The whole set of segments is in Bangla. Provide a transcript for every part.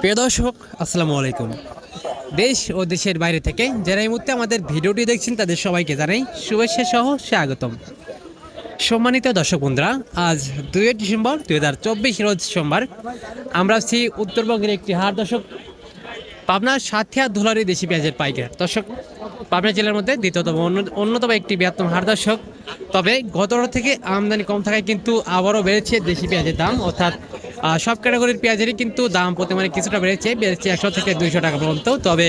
প্রিয় দর্শক, আসসালামু আলাইকুম। দেশ ও দেশের বাইরে থেকে যারা এই মুহূর্তে আমাদের ভিডিওটি দেখছেন, তাদের সবাইকে জানাই শুভেচ্ছা সহ স্বাগতম। সম্মানিত দর্শক বন্ধুরা, আজ দুই ডিসেম্বর দুই হাজার চব্বিশ রোজ সোমবার, আমরা আছি উত্তরবঙ্গের একটি হার দর্শক, পাবনার সাথিয়া ধুলারি দেশি পেঁয়াজের পাইকার। দর্শক, পাবনা জেলার মধ্যে দ্বিতীয়তম, অন্য- অন্যতম একটি বৃহত্তম হার দর্শক, তবে গত থেকে আমদানি কম থাকায় কিন্তু আবারও বেড়েছে দেশি পেঁয়াজের দাম, অর্থাৎ সব ক্যাটাগরির পেঁয়াজেরই কিন্তু দাম প্রতি মানে কিছুটা বেড়েছে বেড়েছে একশো থেকে দুইশো টাকা পর্যন্ত। তবে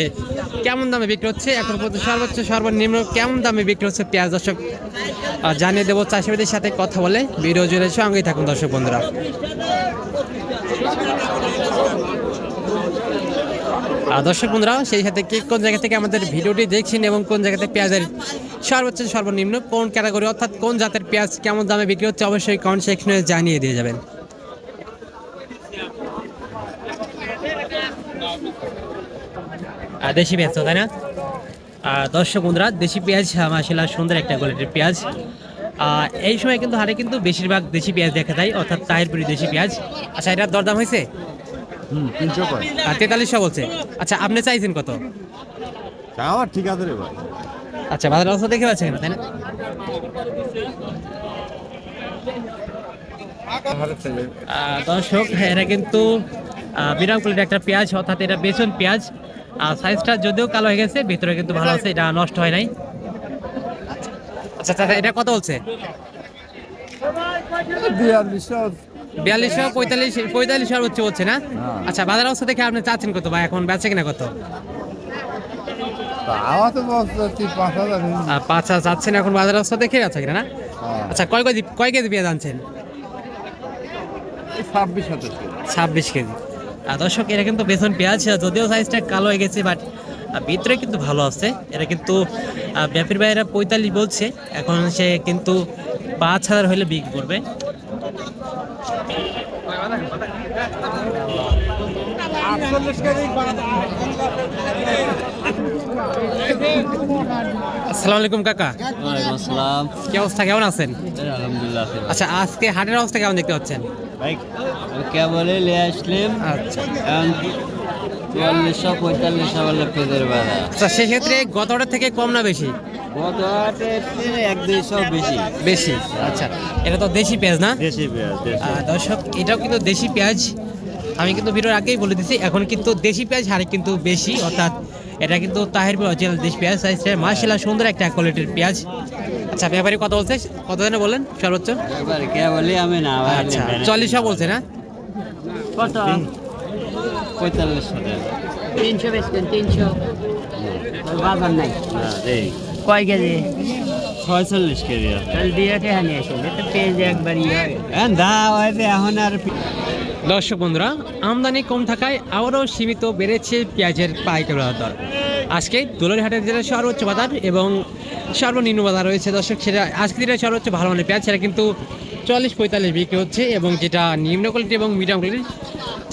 কেমন দামে বিক্রি হচ্ছে? এখন পর্যন্ত সর্বোচ্চ, সর্বনিম্ন কেমন দামে বিক্রি হচ্ছে পেঁয়াজ? দর্শক জানিয়ে দেবো চাষিবাদের সাথে কথা বলে। ভিডিও জুড়ে সঙ্গেই থাকুন দর্শক বন্ধুরা। দর্শক বন্ধুরা, সেই সাথে কে কোন জায়গা থেকে আমাদের ভিডিওটি দেখছেন এবং কোন জায়গাতে পেঁয়াজের সর্বোচ্চ, সর্বনিম্ন কোন ক্যাটাগরি, অর্থাৎ কোন জাতের পেঁয়াজ কেমন দামে বিক্রি হচ্ছে, অবশ্যই কমেন্ট সেকশনে জানিয়ে দিয়ে যাবেন। দেশি পেঁয়াজ তো তাই না? আর দর্শক বন্ধুরা দেশি পেঁয়াজ মাসাল্লাহ সুন্দর একটা কোয়ালিটির পেঁয়াজ। এই সময় কিন্তু হারে কিন্তু বেশিরভাগ দেশি পেঁয়াজ দেখা যায় অর্থাৎ তাহিরপুরি দেশি পেঁয়াজ। আচ্ছা এটার দরদাম হয়েছে? তেতাল্লিশশো বলছে। আচ্ছা আপনি চাইছেন কত? আমার ঠিক আছে রে ভাই। আচ্ছা বাজার অবস্থা দেখে পাচ্ছেন তাই না? দর্শক এরা কিন্তু বিরামকুলির একটা পেঁয়াজ অর্থাৎ এটা বেসন পেঁয়াজ। আর সাইজটা যদিও কালো হয়ে গেছে ভিতরে কিন্তু ভালো আছে এটা নষ্ট হয় নাই। আচ্ছা আচ্ছা এটা কত বলছে? বিয়াল্লিশশো পঁয়তাল্লিশ পঁয়তাল্লিশ সর্বোচ্চ বলছে না? হ্যাঁ। আচ্ছা বাজার অবস্থা দেখে আপনি চাচ্ছেন কত বা এখন বেচে কিনা কত? পাঁচ হাজার চাচ্ছেন এখন বাজার অবস্থা দেখে আছে কিনা না? হ্যাঁ। আচ্ছা কয় কেজি কয় কেজি পেঁয়াজ আনছেন? ছাব্বিশ ছাব্বিশ কেজি। দর্শক, এরা কিন্তু বেসন পেঁয়াজ যদিও সাইজটা কালো হয়ে গেছে বাট ভিতরে কিন্তু ভালো আছে। এরা কিন্তু ব্যাপির ভাইয়েরা পঁয়তাল্লিশ বলছে। এখন সে কিন্তু পাঁচ হাজার হলে বিক্রি করবে। আসসালামু আলাইকুম কাকা। ওয়ালাইকুম আসসালাম। কি অবস্থা কেমন আছেন? আলহামদুলিল্লাহ আচ্ছা আজকে হাটের অবস্থা কেমন দেখতে পাচ্ছেন? ভাই আমি কেবলই লিয়ে আসলাম। আচ্ছা। চুয়াল্লিশশো পঁয়তাল্লিশশো বলে পেজের বাজার। আচ্ছা সেক্ষেত্রে গত থেকে কম না বেশি? এক দুইশো বেশি। বেশি আচ্ছা। এটা তো দেশি পেঁয়াজ না? দেশি পেঁয়াজ দর্শক এটাও কিন্তু দেশি পেঁয়াজ। আমি কিন্তু ভিডিওর আগেই বলে দিচ্ছি এখন কিন্তু দেশি পেঁয়াজ হারে কিন্তু বেশি অর্থাৎ এটা কিন্তু তাহিরপুর অরিজিনাল দেশি পেঁয়াজ সাইজটা মার্শাল্লাহ সুন্দর একটা কোয়ালিটির পেঁয়াজ। আচ্ছা ব্যাপারী কত বলছে কত জানে বলেন সর্বোচ্চ। আমি না আচ্ছা চল্লিশশো বলছে না? কত? তিনশো বেচবেন তিনশো। বাজার নাই। কয় কেজি? ছয়চল্লিশ কেজি দিয়ে টেহা আসেন এটা পেঁয়াজ একবার ইয়ে হয় এখন এখন আর দর্শক বন্ধুরা, আমদানি কম থাকায় আবারও সীমিত বেড়েছে পেঁয়াজের পাইকারি দর। আজকে দুলারহাটের জেলার সর্বোচ্চ বাজার এবং সর্বনিম্ন বাজার রয়েছে দর্শক, সেটা আজকে যেটা সর্বোচ্চ ভালো মানের পেঁয়াজ, সেটা কিন্তু চল্লিশ পঁয়তাল্লিশ বিক্রি হচ্ছে এবং যেটা নিম্ন কোয়ালিটি এবং মিডিয়াম কোয়ালিটি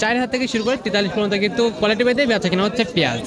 চার হাজার থেকে শুরু করে তেতাল্লিশ পর্যন্ত কিন্তু কোয়ালিটি বেঁধে বেচা কেনা হচ্ছে পেঁয়াজ।